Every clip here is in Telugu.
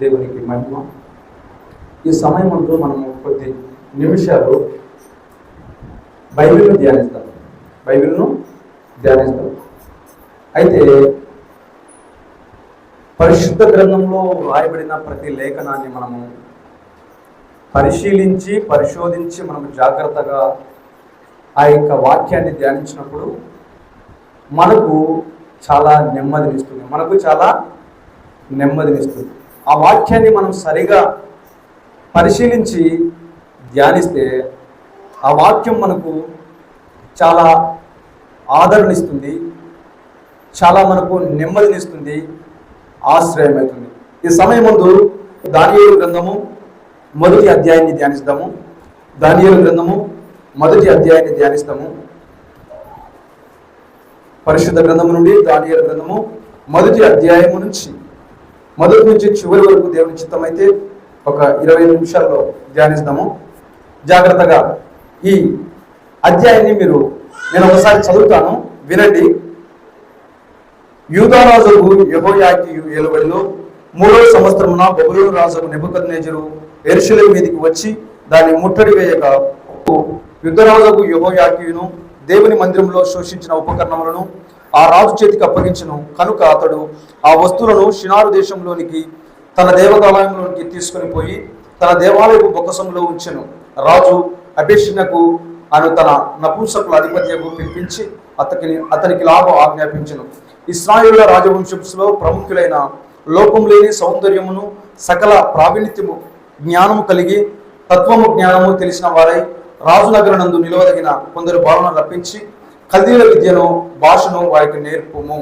దేవునికి మహిమ. ఈ సమయం అంటూ మనము కొద్ది నిమిషాలు బైబిల్ను ధ్యానిస్తాం. బైబిల్ను ధ్యానిస్తాం. అయితే పరిశుద్ధ గ్రంథంలో వ్రాయబడిన ప్రతి లేఖనాన్ని మనము పరిశీలించి పరిశోధించి మనం జాగ్రత్తగా ఆ యొక్క వాక్యాన్ని ధ్యానించినప్పుడు మనకు చాలా నెమ్మదినిస్తుంది. మనకు చాలా నెమ్మదినిస్తుంది. ఆ వాక్యాన్ని మనం సరిగా పరిశీలించి ధ్యానిస్తే ఆ వాక్యం మనకు చాలా ఆదరణిస్తుంది చాలా మనకు నెమ్మదినిస్తుంది ఆశ్రయమవుతుంది. ఈ సమయం ముందు దానియేలు గ్రంథము మొదటి అధ్యాయాన్ని ధ్యానిస్తాము. దానియేలు గ్రంథము మొదటి అధ్యాయాన్ని ధ్యానిస్తాము. పరిశుద్ధ గ్రంథము నుండి దానియేలు గ్రంథము మొదటి అధ్యాయము నుంచి. మొదటి నుంచి చివరి వరకు దేవుని చిత్తమైతే ఒక ఇరవై నిమిషాల్లో ధ్యానిస్తాము. జాగ్రత్తగా ఈ అధ్యాయాన్ని మీరు నేను ఒకసారి చదువుతాను వినండి. యూదారాజుకు యహోయాకి ఏలుబడిలో మూడవ సంవత్సరమున బబులోను రాజుకు నెబుకద్నేజరు ఎరుషుల మీదికి వచ్చి దాన్ని ముట్టడి వేయక యుద్ధరాజుకు యహోయాకియును దేవుని మందిరంలో శోషించిన ఉపకరణములను ఆ రాజు చేతికి అప్పగించను. కనుక అతడు ఆ వస్తువులను షినారు దేశంలోనికి తన దేవతాలయంలోనికి తీసుకొని పోయి తన దేవాలయపు బొక్కసంలో ఉంచెను. రాజు అభిషణకు అను తన నపుంసకుల అధిపత్యకు పిలిపించి అతనికి అతనికి లాభం ఆజ్ఞాపించను. ఇస్రాయేళ్ళ రాజవంశంలో ప్రముఖులైన లోపం లేని సౌందర్యమును సకల ప్రావీణ్యము జ్ఞానము కలిగి తత్వము జ్ఞానము తెలిసిన వారై రాజునగర నందు నిలవదగిన కొందరు భావన రప్పించి కల్దీల విద్యను భాషను వారికి నేర్పము.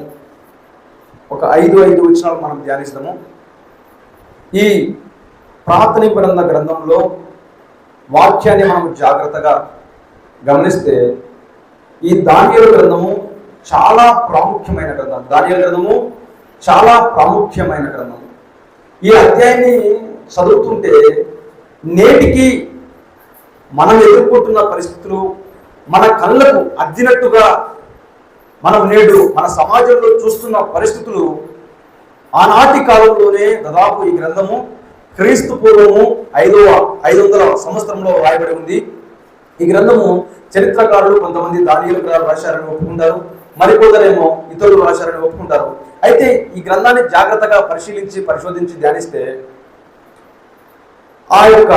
ఒక ఐదు ఐదు వచనాలు మనం ధ్యానిస్తాము. ఈ ప్రార్థన గ్రంథ గ్రంథంలో వాక్యాన్ని మనం జాగ్రత్తగా గమనిస్తే ఈ ధాన్యాల గ్రంథము చాలా ప్రాముఖ్యమైన గ్రంథం. ధాన్యాల గ్రంథము చాలా ప్రాముఖ్యమైన గ్రంథం. ఈ అధ్యాయాన్ని చదువుతుంటే నేటికి మనం ఎదుర్కొంటున్న పరిస్థితులు మన కళ్ళకు అద్దినట్టుగా మనం నేడు మన సమాజంలో చూస్తున్న పరిస్థితులు ఆనాటి కాలంలోనే దాదాపు ఈ గ్రంథము క్రీస్తు పూర్వము ఐదవ ఐదు వందల సంవత్సరంలో రాయబడి ఉంది. ఈ గ్రంథము చరిత్రకారులు కొంతమంది దానియులు గారు రాశారని ఒప్పుకుంటారు మరికొందరేమో ఇతరులు రాశారని ఒప్పుకుంటారు. అయితే ఈ గ్రంథాన్ని జాగ్రత్తగా పరిశీలించి పరిశోధించి ధ్యానిస్తే ఆ యొక్క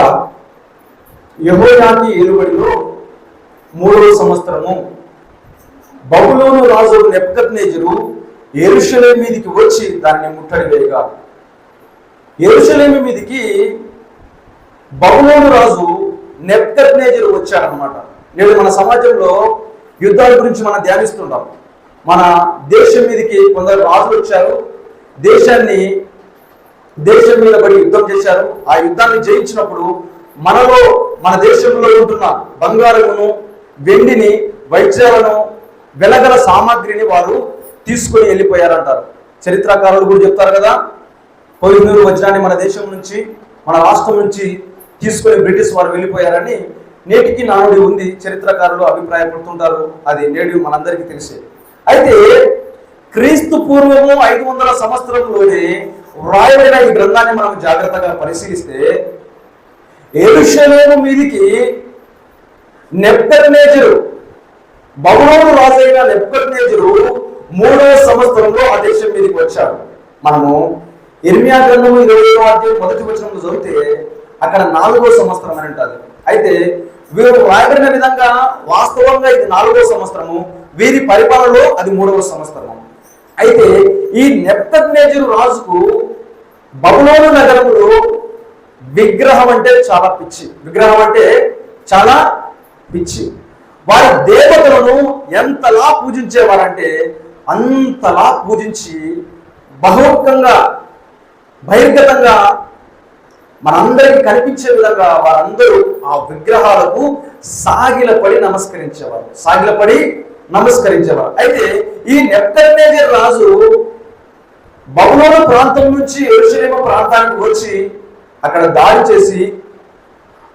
యహోయాతి ఏలుబడిలో మూడవ సంవత్సరము. బబులోను రాజు నెప్కత్నేజరు ఎరుషలేం మీదికి వచ్చి దాన్ని ముట్టడి వేయగా. ఎరుషలేమి మీదికి బబులోను రాజు నెప్కత్నేజరు వచ్చారనమాట నేడు మన సమాజంలో యుద్ధాల గురించి మనం ధ్యానిస్తుంటాం. మన దేశం మీదకి కొందరు రాజులు వచ్చారు. దేశాన్ని దేశం మీద పడి యుద్ధం చేశారు. ఆ యుద్ధాన్ని జయించినప్పుడు మనలో మన దేశంలో ఉంటున్న బంగారమును వెండిని వైద్యాలను వెలగల సామాగ్రిని వారు తీసుకొని వెళ్ళిపోయారంటారు. చరిత్రకారులు కూడా చెప్తారు కదా కోహినూరు వజ్రాన్ని మన దేశం నుంచి మన రాష్ట్రం నుంచి తీసుకొని బ్రిటిష్ వారు వెళ్ళిపోయారని నేటికి నానుడి ఉంది చరిత్రకారులు అభిప్రాయపడుతుంటారు. అది నేడు మనందరికీ తెలిసే. అయితే క్రీస్తు పూర్వము ఐదు వందల సంవత్సరంలోనే వ్రాయబడిన ఈ గ్రంథాన్ని మనం జాగ్రత్తగా పరిశీలిస్తే ఎరుషలేము మీదికి నెప్కర్నేజరు బబులోను రాజైన నెప్కర్నేజరు మూడవ సంవత్సరంలో ఆ దేశం మీదకి వచ్చారు. మనము ఇర్మియా గ్రంథము ఇరవై అధ్యాయం మొదటి వచనంలో చదివితే అక్కడ నాలుగో సంవత్సరం అని ఉంటుంది అయితే వీరు రాయబడిన విధంగా వాస్తవంగా ఇది నాలుగో సంవత్సరము వీరి పరిపాలనలో అది మూడవ సంవత్సరము. అయితే ఈ నెప్కద్నేజరు రాజుకు బబులోను నగరంలో విగ్రహం అంటే చాలా పిచ్చి. విగ్రహం అంటే చాలా పిచ్చి. వారి దేవతలను ఎంతలా పూజించేవారంటే అంతలా పూజించి బహుముఖంగా బహిర్గతంగా మనందరికీ కనిపించే విధంగా వారందరూ ఆ విగ్రహాలకు సాగిలపడి నమస్కరించేవారు. సాగిలపడి నమస్కరించేవారు. అయితే ఈ నెప్టర్నేజర్ రాజు బహుళ ప్రాంతం నుంచి ఎరుషలేము ప్రాంతానికి వచ్చి అక్కడ దాడి చేసి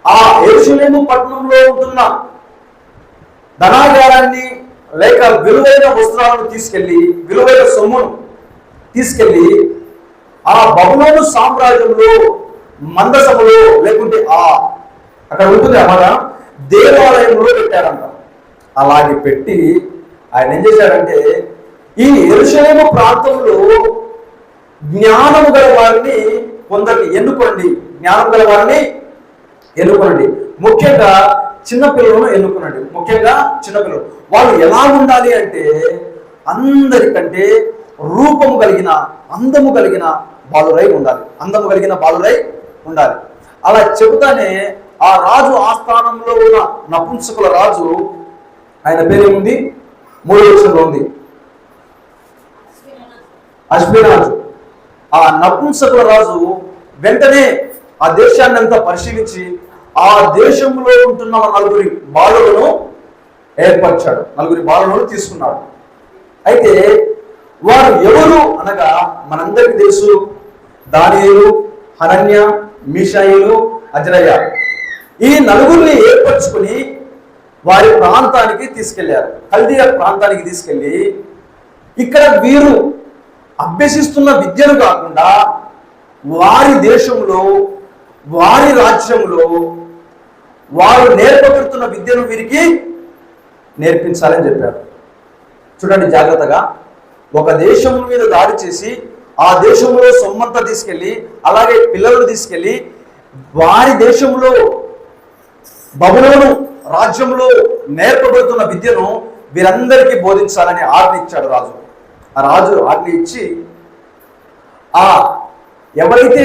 ఆ ఏరుశలేము పట్టణంలో ఉంటున్న ధనాగారాన్ని లేక విలువైన వస్త్రాలను తీసుకెళ్ళి విలువైన సొమ్మును తీసుకెళ్ళి ఆ బహులోను సామ్రాజ్యంలో మందసములో లేకుంటే ఆ అక్కడ ఉంటుంది అన్నమాట దేవాలయంలో పెట్టారంట. అలాగే పెట్టి ఆయన ఏం చేశారంటే ఈ ఎరుషలేము ప్రాంతంలో జ్ఞానము గల వారిని కొందరికి ఎన్నుకోండి జ్ఞానం గల వారిని ఎన్నుకోనండి. ముఖ్యంగా చిన్నపిల్లలను ఎన్నుకోనండి. ముఖ్యంగా చిన్నపిల్లలు వాళ్ళు ఎలా ఉండాలి అంటే అందరికంటే రూపము కలిగిన అందము కలిగిన బాలురై ఉండాలి. అందము కలిగిన బాలురై ఉండాలి. అలా చెబుతానే ఆ రాజు ఆస్థానంలో ఉన్న నపుంసకుల రాజు ఆయన పేరేముంది? మూడో వచనంలో ఉంది. అశ్విరాజు ఆ నపుంసకుల రాజు వెంటనే ఆ దేశాన్ని అంతా పరిశీలించి ఆ దేశంలో ఉంటున్న నలుగురి బాలులను ఏర్పరిచాడు. నలుగురి బాలులను తీసుకున్నాడు. అయితే వారు ఎవరు అనగా మనందరికీ తెలుసు దానియులు హనన్య మిషాయిలు అజరయ్య. ఈ నలుగురిని ఏర్పరచుకుని వారి ప్రాంతానికి తీసుకెళ్ళారు. కల్దీయ ప్రాంతానికి తీసుకెళ్ళి ఇక్కడ వీరు అభ్యసిస్తున్న విద్యను కాకుండా వారి దేశంలో వారి రాజ్యంలో వారు నేర్పబడుతున్న విద్యను వీరికి నేర్పించాలని చెప్పారు. చూడండి జాగ్రత్తగా. ఒక దేశం మీద దాడి చేసి ఆ దేశంలో సొమ్మంతా తీసుకెళ్ళి అలాగే పిల్లలను తీసుకెళ్ళి వారి దేశంలో బబులోను రాజ్యంలో నేర్పబడుతున్న విద్యను వీరందరికీ బోధించాలని ఆజ్ఞ ఇచ్చాడు రాజు. ఆ రాజు ఆజ్ఞ ఇచ్చి ఆ ఎవరైతే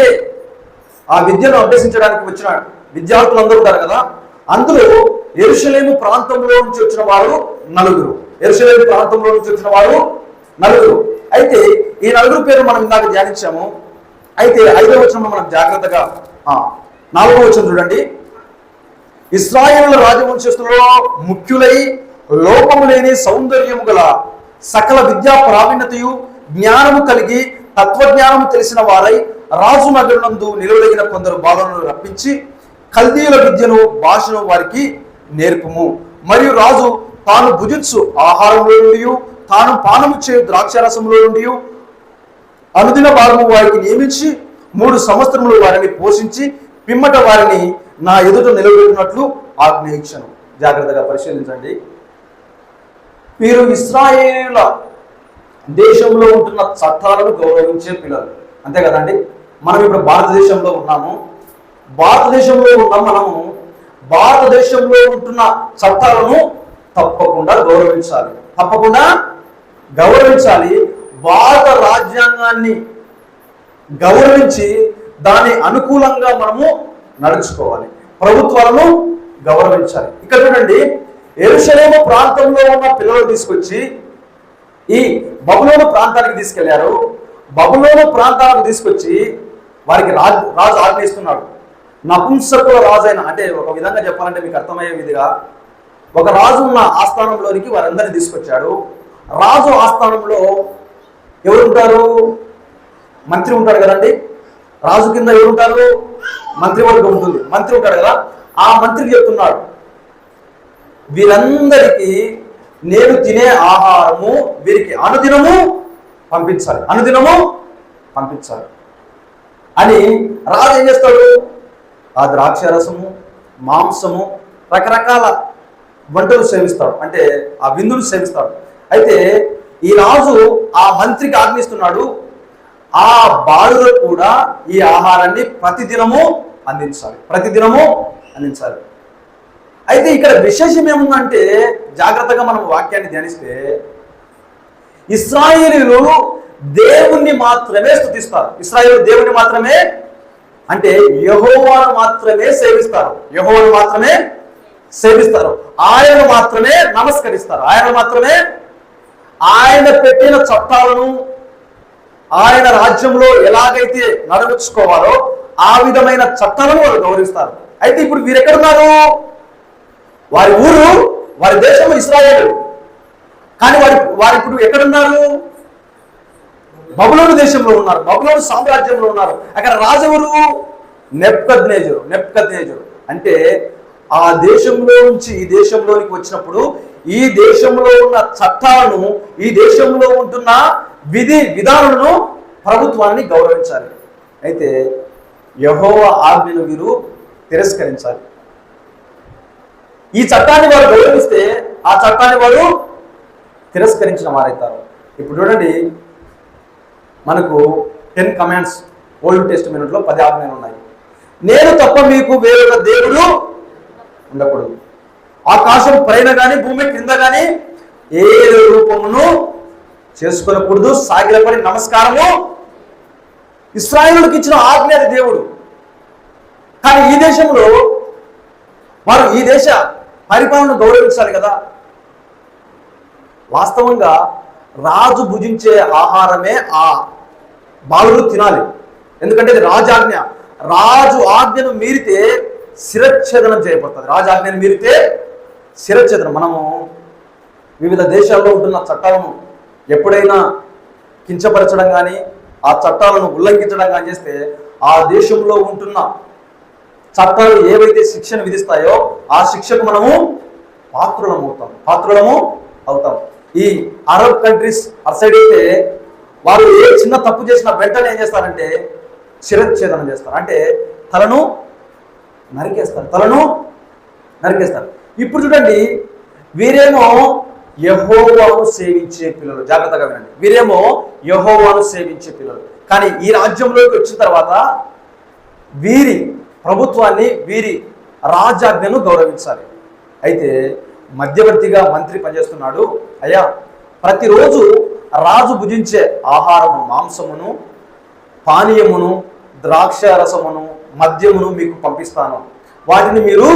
ఆ విద్యను అభ్యసించడానికి వచ్చిన విద్యార్థులు అందరూ ఉంటారు కదా అందులో ఎరుషలేము ప్రాంతంలో నుంచి వచ్చిన వారు నలుగురు. ఎరుసలేము ప్రాంతంలో నుంచి వచ్చిన వారు నలుగురు. అయితే ఈ నలుగురు పేరు మనం ఇందాక ధ్యానించాము. అయితే ఐదవ వచనంలో మనం జాగ్రత్తగా నాలుగో నాలుగవ వచనం చూడండి. ఇస్రాయేల్ రాజవంశస్థులలో ముఖ్యులై లోపము లేని సౌందర్యము గల సకల విద్యా ప్రావీణ్యతయు జ్ఞానము కలిగి తత్వజ్ఞానము తెలిసిన వారై రాజు నగరునందు నిలవదగిన కొందరు బాలను రప్పించి కల్దీయుల విద్యను భాషను వారికి నేర్పుము. మరియు రాజు తాను భుజించు ఆహారంలో నుండి తాను పానము చేయు ద్రాక్షారసంలో నుండి అనుదిన భాగము వారికి నియమించి మూడు సంవత్సరములు వారిని పోషించి పిమ్మట వారిని నా ఎదుట నిలబెట్టినట్లు ఆజ్ఞయించను. జాగ్రత్తగా పరిశీలించండి. మీరు ఇస్రాయేల దేశంలో ఉంటున్న చట్టాలను గౌరవించే పిల్లలు. అంతే కదండి? మనం ఇప్పుడు భారతదేశంలో ఉన్నాము. భారతదేశంలో ఉన్న మనము భారతదేశంలో ఉంటున్న చట్టాలను తప్పకుండా గౌరవించాలి. తప్పకుండా గౌరవించాలి. భారత రాజ్యాంగాన్ని గౌరవించి దాని అనుకూలంగా మనము నడుచుకోవాలి. ప్రభుత్వాలను గౌరవించాలి. ఇక్కడ చూడండి ఎరుషలేము ప్రాంతంలో ఉన్న పిల్లలు తీసుకొచ్చి ఈ బబులోను ప్రాంతానికి తీసుకెళ్ళారు. బబులోను ప్రాంతానికి తీసుకొచ్చి వారికి రాజు రాజు ఆజ్ఞిస్తున్నాడు. నపుంసకుల రాజైన అంటే ఒక విధంగా చెప్పాలంటే మీకు అర్థమయ్యే విధిగా ఒక రాజు ఉన్న ఆస్థానంలోనికి వారందరినీ తీసుకొచ్చాడు. రాజు ఆస్థానంలో ఎవరు ఉంటారు మంత్రి ఉంటాడు కదండి. రాజు కింద ఎవరు ఉంటారు మంత్రివర్గం ఉంటుంది. మంత్రి ఉంటాడు కదా. ఆ మంత్రికి చెప్తున్నాడు. వీరందరికీ నేను తినే ఆహారము వీరికి అనుదినము పంపించాలి. అనుదినము పంపించాలి. అని రాజు ఏం చేస్తాడు? ఆ ద్రాక్ష రసము మాంసము రకరకాల వంటలు సేవిస్తాడు. అంటే ఆ విందులు సేవిస్తాడు. అయితే ఈ రాజు ఆ మంత్రికి ఆజ్ఞిస్తున్నాడు ఆ బాలులకు కూడా ఈ ఆహారాన్ని ప్రతిదినము అందించాలి ప్రతిదినము అందించాలి. అయితే ఇక్కడ విశేషం ఏముందంటే జాగ్రత్తగా మనం వాక్యాన్ని ధ్యానిస్తే ఇస్రాయేలీలు దేవుణ్ణి మాత్రమే స్థుతిస్తారు ఇస్రాయేల్ దేవుణ్ణి మాత్రమే అంటే యహోవాను మాత్రమే సేవిస్తారు. యహోవాను మాత్రమే సేవిస్తారు. ఆయన మాత్రమే నమస్కరిస్తారు. ఆయన మాత్రమే ఆయన పెట్టిన చట్టాలను ఆయన రాజ్యంలో ఎలాగైతే నడవచ్చుకోవాలో ఆ విధమైన చట్టాలను వాళ్ళు గౌరవిస్తారు. అయితే ఇప్పుడు వీరు ఎక్కడున్నారు వారి ఊరు వారి దేశం ఇస్రాయేల్. కానీ వారి వారు ఇప్పుడు ఎక్కడున్నారు? బబులోను దేశంలో ఉన్నారు బబులోను సామ్రాజ్యంలో ఉన్నారు. అక్కడ రాజెవరు? నెప్కద్నేజరు నెప్కద్నేజరు. అంటే ఆ దేశంలో నుంచి ఈ దేశంలోనికి వచ్చినప్పుడు ఈ దేశంలో ఉన్న చట్టాలను ఈ దేశంలో ఉంటున్న విధి విధానాలను ప్రభుత్వాన్ని గౌరవించాలి. అయితే యహోవ ఆజ్ఞను వీరు తిరస్కరించాలి. ఈ చట్టాన్ని వారు గౌరవిస్తే ఆ చట్టాన్ని వారు తిరస్కరించిన వారైతారు. ఇప్పుడు చూడండి మనకు టెన్ కమాండ్స్ ఓల్డ్ టెస్ట్మెంట్లో పది ఆజ్ఞలు ఉన్నాయి. నేను తప్ప మీకు వేరొక దేవుడు ఉండకూడదు. ఆకాశం పైన కానీ భూమి క్రింద కానీ ఏ రూపమును చేసుకొనకూడదు సాగిలపడి నమస్కారము. ఇస్రాయేలుకి ఇచ్చిన ఆజ్ఞ అది దేవుడు. కానీ ఈ దేశంలో వారు ఈ దేశ పరిపాలన గౌరవించాలి కదా. వాస్తవంగా రాజు భుజించే ఆహారమే ఆ బాలుడు తినాలి. ఎందుకంటే ఇది రాజాజ్ఞ. రాజు ఆజ్ఞను మీరితే శిరచ్ఛేదనం చేయబడుతుంది. రాజాజ్ఞను మీరితే శిరచ్ఛేదనం. మనము వివిధ దేశాల్లో ఉంటున్న చట్టాలను ఎప్పుడైనా కించపరచడం కానీ ఆ చట్టాలను ఉల్లంఘించడం కానీ చేస్తే ఆ దేశంలో ఉంటున్న చట్టాలు ఏవైతే శిక్షను విధిస్తాయో ఆ శిక్షకు మనము పాత్రులం అవుతాం పాత్రులము అవుతాం. ఈ అరబ్ కంట్రీస్ అటు సైడ్ అయితే వారు ఏ చిన్న తప్పు చేసిన వెంటనే ఏం చేస్తారంటే శిరచ్ఛేదనం చేస్తారు. అంటే తలను నరికేస్తారు. తలను నరికేస్తారు. ఇప్పుడు చూడండి వీరేమో యహోవాను సేవించే పిల్లలు. జాగ్రత్తగా వినండి. వీరేమో యహోవాను సేవించే పిల్లలు. కానీ ఈ రాజ్యంలోకి వచ్చిన తర్వాత వీరి ప్రభుత్వాన్ని వీరి రాజాజ్ఞను గౌరవించాలి. అయితే మధ్యవర్తిగా మంత్రి పనిచేస్తున్నాడు. అయ్యా ప్రతిరోజు రాజు భుజించే ఆహారము మాంసమును పానీయమును ద్రాక్ష రసమును మద్యమును మీకు పంపిస్తాను. వాటిని మీరు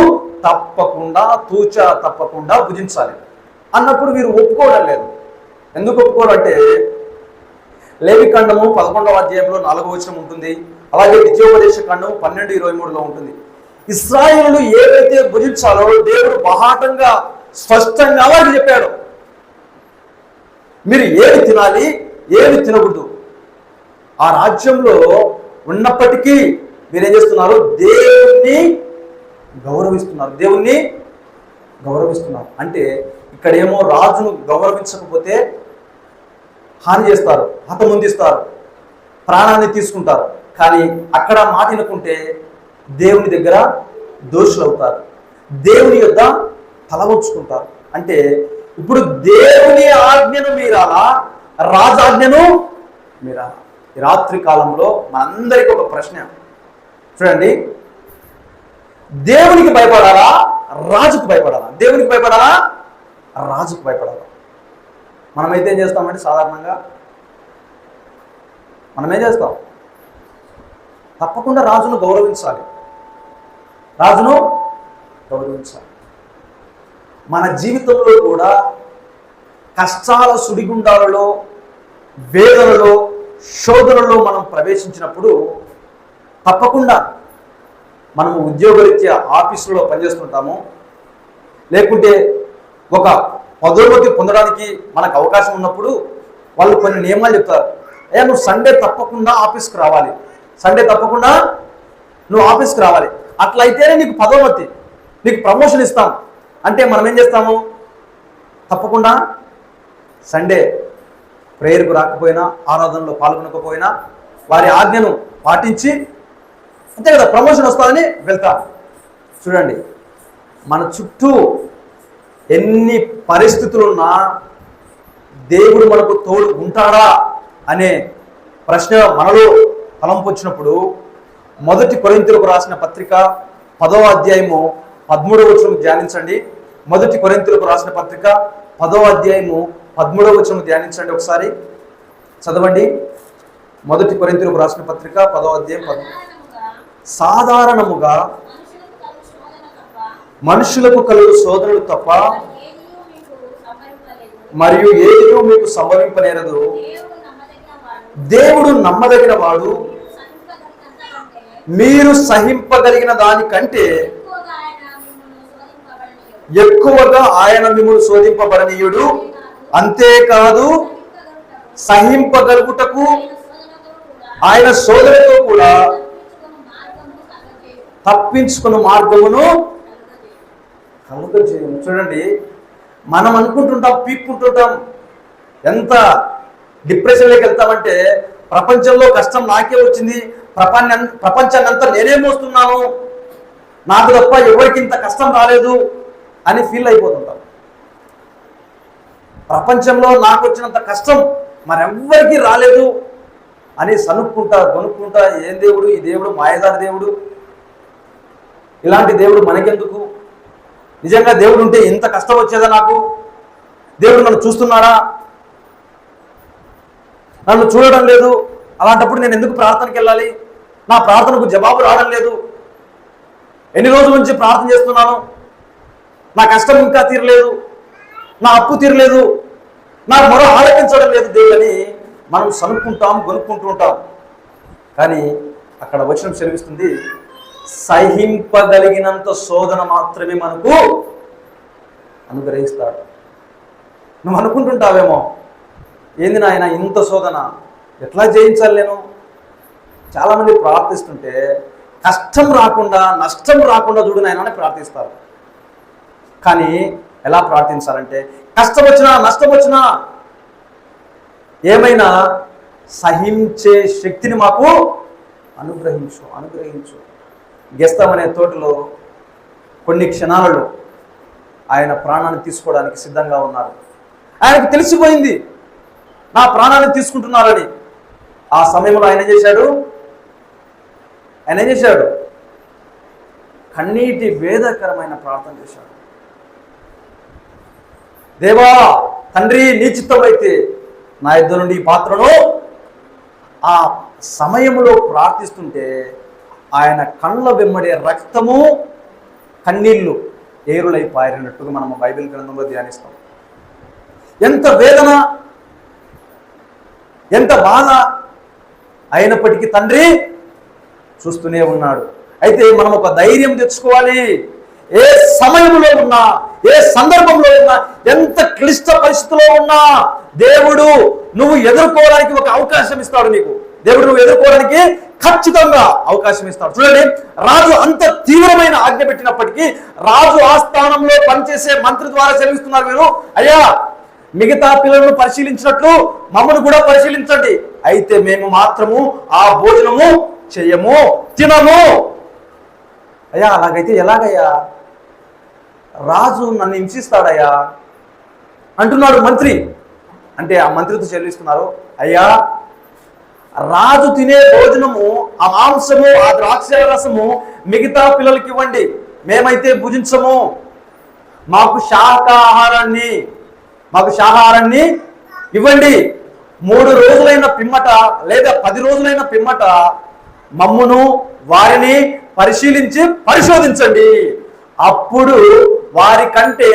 తప్పకుండా తూచ తప్పకుండా భుజించాలి. అన్నప్పుడు వీరు ఒప్పుకోవడం లేదు. ఎందుకు ఒప్పుకోవాలంటే లేవికాండము ఖండము పదకొండవ అధ్యాయంలో నాలుగవ వచనం ఉంటుంది. అలాగే విజయోపదేశ ఖండం పన్నెండు ఇరవై మూడులో ఉంటుంది. ఇస్రాయిలు ఏవైతే భుజించాలో దేవుడు బహాటంగా స్పష్టంగా వారికి చెప్పాడు. మీరు ఏది తినాలి ఏమి తినకూడదు. ఆ రాజ్యంలో ఉన్నప్పటికీ మీరేం చేస్తున్నారు? దేవుణ్ణి గౌరవిస్తున్నారు. దేవుణ్ణి గౌరవిస్తున్నారు. అంటే ఇక్కడేమో రాజును గౌరవించకపోతే హాని చేస్తారు హతముందిస్తారు ప్రాణాన్ని తీసుకుంటారు. కానీ అక్కడ మాట వినుకుంటే దేవుని దగ్గర దోషులు అవుతారు దేవుని యొక్క తల ఉంచుకుంటారు అంటే ఇప్పుడు దేవుని ఆజ్ఞను మీరాలా? రాజాజ్ఞను మీరాలా? ఈ రాత్రి కాలంలో మనందరికీ ఒక ప్రశ్న. చూడండి. దేవునికి భయపడాలా? రాజుకు భయపడాలా? దేవునికి భయపడాలా? రాజుకు భయపడాలా? మనమైతే ఏం చేస్తామంటే సాధారణంగా? మనం ఏం చేస్తాం? తప్పకుండా రాజును గౌరవించాలి. రాజును గౌరవించాలి. మన జీవితంలో కూడా కష్టాల సుడిగుండాలలో వేదనలో శోధనలో మనం ప్రవేశించినప్పుడు తప్పకుండా మనము ఉద్యోగరీత్యా ఆఫీసులో పనిచేస్తుంటాము. లేకుంటే ఒక పదోన్నతి పొందడానికి మనకు అవకాశం ఉన్నప్పుడు వాళ్ళు కొన్ని నియమాలు చెప్తారు. అయ్యా నువ్వు సండే తప్పకుండా ఆఫీస్కి రావాలి. సండే తప్పకుండా నువ్వు ఆఫీస్కి రావాలి. అట్లయితేనే నీకు పదోన్నతి. నీకు ప్రమోషన్ ఇస్తాం. అంటే మనం ఏం చేస్తాము? తప్పకుండా సండే ప్రేయర్కు రాకపోయినా ఆరాధనలో పాల్గొనకపోయినా వారి ఆజ్ఞను పాటించి అంతే కదా ప్రమోషన్ వస్తుందని వెళ్తాం. చూడండి మన చుట్టూ ఎన్ని పరిస్థితులున్నా దేవుడు మనకు తోడు ఉంటాడా అనే ప్రశ్న మనలో తలంపొచ్చినప్పుడు మొదటి కొరింతలకు రాసిన పత్రిక పదవ అధ్యాయము పదమూడవ వచనం ధ్యానించండి. మొదటి కొరింతలకు రాసిన పత్రిక పదవ అధ్యాయము పదమూడవ వచనం ధ్యానించండి ఒకసారి. చదవండి. మొదటి కొరింతలకు రాసిన పత్రిక పదవ అధ్యాయం పద సాధారణముగా మనుషులకు కలుగు శోధనలు సోదరులు తప్ప మరియు ఏదో మీకు సంభవింపనేరదు. దేవుడు నమ్మదగిన వాడు. మీరు మీరు కంటే సహింపగలిగిన దానికంటే ఎక్కువగా ఆయన మిమ్మల్ని శోధింపబడనీయుడు. అంతేకాదు సహింపగలుగుటకు ఆయన శోధనతో కూడా తప్పించుకున్న మార్గమును కలుగజేయము. చూడండి మనం అనుకుంటుంటాం పీక్కుంటుంటాం. ఎంత డిప్రెషన్లోకి వెళ్తామంటే ప్రపంచంలో కష్టం నాకే వచ్చింది. ప్రపంచ ప్రపంచాన్ని అంతా నేనే మోస్తున్నాను. నాకు తప్ప ఎవరికి ఇంత కష్టం రాలేదు. అని ఫీల్ అయిపోతుంటాం. ప్రపంచంలో నాకు వచ్చినంత కష్టం మరెవ్వరికీ రాలేదు అని సనుక్కుంటా కొనుక్కుంటా ఏం దేవుడు? ఈ దేవుడు మాయదారి దేవుడు. ఇలాంటి దేవుడు మనకెందుకు? నిజంగా దేవుడు ఉంటే ఇంత కష్టం వచ్చేదా నాకు? దేవుడు నన్ను చూస్తున్నాడా? నన్ను చూడడం లేదు. అలాంటప్పుడు నేను ఎందుకు ప్రార్థనకి వెళ్ళాలి? నా ప్రార్థనకు జవాబు రావడం లేదు. ఎన్ని రోజుల నుంచి ప్రార్థన చేస్తున్నాను? నా కష్టం ఇంకా తీరలేదు నా అప్పు తీరలేదు నాకు మరో ఆలకించడం లేదు దేవుడని మనం సనుక్కుంటాం కొనుక్కుంటూ ఉంటాం. కానీ అక్కడ వచనం సెలవిస్తుంది సహింపగలిగినంత శోధన మాత్రమే మనకు అనుగ్రహిస్తాడు. నువ్వు అనుకుంటుంటావేమో ఏంది నాయన ఇంత శోధన ఎట్లా జయించాలి నేను? చాలామంది ప్రార్థిస్తుంటే కష్టం రాకుండా నష్టం రాకుండా చూడు నాయన అని ప్రార్థిస్తారు. కానీ ఎలా ప్రార్థించాలంటే కష్టం వచ్చినా నష్టం వచ్చినా ఏమైనా సహించే శక్తిని మాకు అనుగ్రహించు అనుగ్రహించు. గెస్తామనే తోటలో కొన్ని క్షణాలలో ఆయన ప్రాణాన్ని తీసుకోవడానికి సిద్ధంగా ఉన్నారు. ఆయనకు తెలిసిపోయింది నా ప్రాణాన్ని తీసుకుంటున్నారని. ఆ సమయంలో ఆయన ఏం చేశాడు? ఆయన ఏం చేశాడు? కన్నీటి వేదకరమైన ప్రార్థన చేశాడు. దేవా తండ్రి నీ చిత్తమైతే నా ఇద్దరు నుండి ఈ పాత్రను ఆ సమయంలో ప్రార్థిస్తుంటే ఆయన కళ్ళ వెంబడే రక్తము కన్నీళ్ళు ఏరులై పారినట్టుగా మనం బైబిల్ గ్రంథంలో ధ్యానిస్తాం. ఎంత వేదన ఎంత బాధ అయినప్పటికీ తండ్రి చూస్తూనే ఉన్నాడు. అయితే మనం ఒక ధైర్యం తెచ్చుకోవాలి. ఏ సమయంలో ఉన్నా ఏ సందర్భంలో ఉన్నా ఎంత క్లిష్ట పరిస్థితిలో ఉన్నా దేవుడు నువ్వు ఎదుర్కోవడానికి ఒక అవకాశం ఇస్తాడు నీకు. దేవుడు నువ్వు ఎదుర్కోవడానికి ఖచ్చితంగా అవకాశం ఇస్తాడు. చూడండి రాజు అంత తీవ్రమైన ఆజ్ఞ పెట్టినప్పటికీ రాజు ఆస్థానంలో పనిచేసే మంత్రి ద్వారా చదివిస్తున్నారు మీరు. అయ్యా మిగతా పిల్లలను పరిశీలించినట్లు మమ్మల్ని కూడా పరిశీలించండి. అయితే మేము మాత్రము ఆ భోజనము చెయ్యము తినము. అయ్యా అలాగైతే ఎలాగయ్యా? రాజు నన్ను హింసిస్తాడయ్యా అంటున్నాడు మంత్రి. అంటే ఆ మంత్రితో చెల్లిస్తున్నారు. అయ్యా రాజు తినే భోజనము ఆ మాంసము ఆ ద్రాక్ష రసము మిగతా పిల్లలకి ఇవ్వండి. మేమైతే భుజించము. మాకు శాకాహారాన్ని మాకు శాకాహారాన్ని ఇవ్వండి. మూడు రోజులైన పిమ్మట లేదా పది రోజులైన పిమ్మట మమ్మును వారిని పరిశీలించి పరిశోధించండి. అప్పుడు వారి కంటే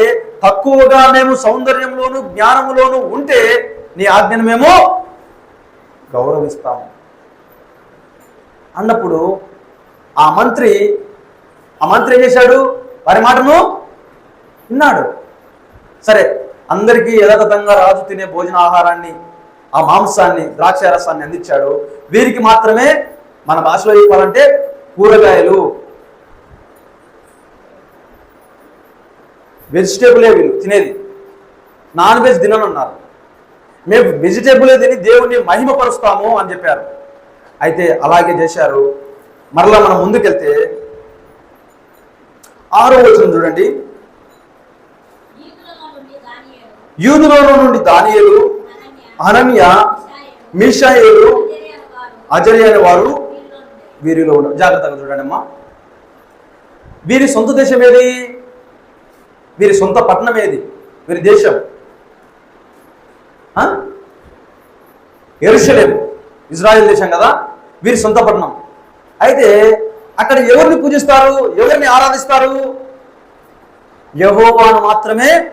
తక్కువగా మేము సౌందర్యంలోను జ్ఞానములోను ఉంటే నీ ఆజ్ఞను మేము గౌరవిస్తాము. అన్నప్పుడు ఆ మంత్రి ఆ మంత్రి ఏం చేశాడు? వారి మాటను విన్నాడు. సరే అందరికీ యథాతథంగా రాజు తినే భోజన ఆహారాన్ని ఆ మాంసాన్ని ద్రాక్ష రసాన్ని అందించాడు. వీరికి మాత్రమే మన భాషలో చెప్పాలంటే కూరగాయలు. వెజిటేబులే వీళ్ళు తినేది. నాన్ వెజ్ తిననున్నారు. మేము వెజిటేబులే తిని దేవుణ్ణి మహిమపరుస్తాము అని చెప్పారు. అయితే అలాగే చేశారు. మరలా మనం ముందుకెళ్తే ఆరో వచనం చూడండి. ఈదులలో నుండి దానియేలు, యూదులో నుండి దానియేలు అనన్య, మిషాయేలు, వారు అజర్య అనే వారు వీరిలో వీరిలో ఉన్నారు. జాగ్రత్తగా చూడండి అమ్మా వీరి సొంత దేశం ఏది? వీరి సొంత పట్టణం ఏది? వీరి దేశం. ఆ? ఇజ్రాయెల్ దేశం కదా? వీరి సొంత పట్టణం. అయితే అక్కడ ఎవరిని పూజిస్తారు? ఎవరిని ఆరాధిస్తారు? యహోవాను మాత్రమే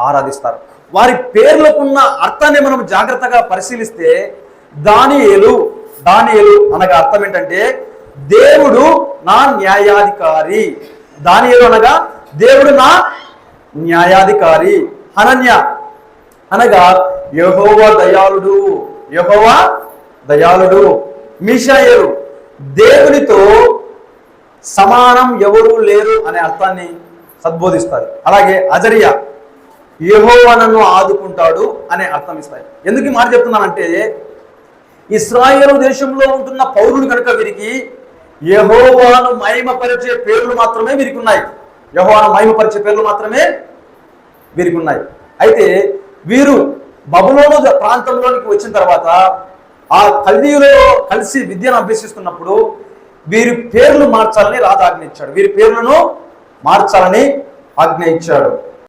ఆరాధిస్తారు. వారి పేర్లకున్న అర్థాన్ని మనం జాగ్రత్తగా పరిశీలిస్తే దానియేలు దానియేలు అనగా అర్థం ఏంటంటే దేవుడు నా న్యాయాధికారి. దానియేలు అనగా దేవుడు నా న్యాయాధికారి అనన్య. అనగా యహోవా దయాళుడు. యహోవా దయాళుడు. మిషాయరు దేవునితో సమానం ఎవరు లేరు అనే అర్థాన్ని సద్బోధిస్తారు. అలాగే అజరియా యెహోవా నన్ను ఆదుకుంటాడు అనే అర్థం ఇస్తాయి. ఎందుకు మాట చెప్తున్నానంటే ఇస్రాయేలు దేశంలో ఉంటున్న పౌరులు కనుక వీరికి యహోవాను మహిమపరిచే పేర్లు మాత్రమే వీరికి ఉన్నాయి. యహోవాను మహిమపరిచే పేర్లు మాత్రమే వీరికి ఉన్నాయి అయితే వీరు బబులోను ప్రాంతంలోనికి వచ్చిన తర్వాత ఆ కల్దీయులో కలిసి విద్యను అభ్యసిస్తున్నప్పుడు వీరి పేర్లు మార్చాలని రాజు ఆజ్ఞ ఇచ్చాడు. వీరి పేర్లను మార్చాలని ఆజ్ఞ ఇచ్చాడు.